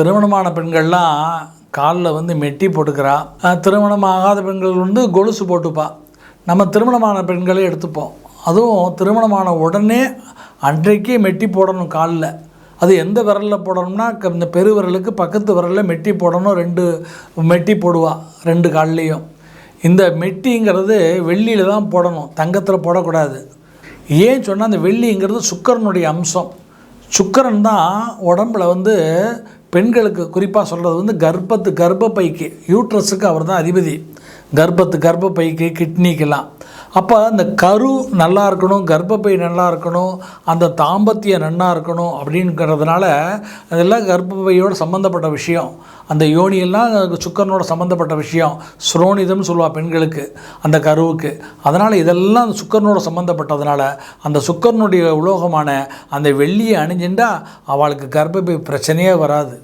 திருமணமான பெண்கள்லாம் காலில் வந்து மெட்டி போட்டுக்கிறா. திருமணம் ஆகாத பெண்கள் வந்து கொலுசு போட்டுப்பா. நம்ம திருமணமான பெண்களே எடுத்துப்போம். அதுவும் திருமணமான உடனே அன்றைக்கே மெட்டி போடணும் காலில். அது எந்த விரலில் போடணும்னா க- இந்த பெரு விரலுக்கு பக்கத்து விரலில் மெட்டி போடணும் ரெண்டு மெட்டி போடுவா ரெண்டு கால்லையும். இந்த மெட்டிங்கிறது வெள்ளியில் தான் போடணும் தங்கத்தில் போடக்கூடாது. ஏன் சொன்னால் அந்த வெள்ளிங்கிறது சுக்கரனுடைய அம்சம். சுக்கரன் தான் உடம்புல வந்து பெண்களுக்கு குறிப்பாக சொல்கிறது வந்து கர்ப்பத்து கர்ப்பப்பைக்கு யூட்ரஸுக்கு அவர் தான் அதிபதி. கர்ப்பத்து கர்ப்பப்பைக்கு கிட்னிக்கெல்லாம் அப்போ அந்த கரு நல்லா இருக்கணும் கர்ப்பப்பை நல்லா இருக்கணும் அந்த தாம்பத்தியம் நல்லா இருக்கணும் அப்படிங்கிறதுனால அதெல்லாம் கர்ப்பப்பையோட சம்மந்தப்பட்ட விஷயம். அந்த யோனியெல்லாம் சுக்கரனோட சம்மந்தப்பட்ட விஷயம். ஸ்ரோனிதம்னு சொல்லுவாள் பெண்களுக்கு அந்த கருவுக்கு. அதனால் இதெல்லாம் அந்த சுக்கரனோட சம்மந்தப்பட்டதுனால அந்த சுக்கரனுடைய உலோகமான அந்த வெள்ளியை அணிஞ்சுட்டா அவளுக்கு கர்ப்பப்பை பிரச்சனையே வராது.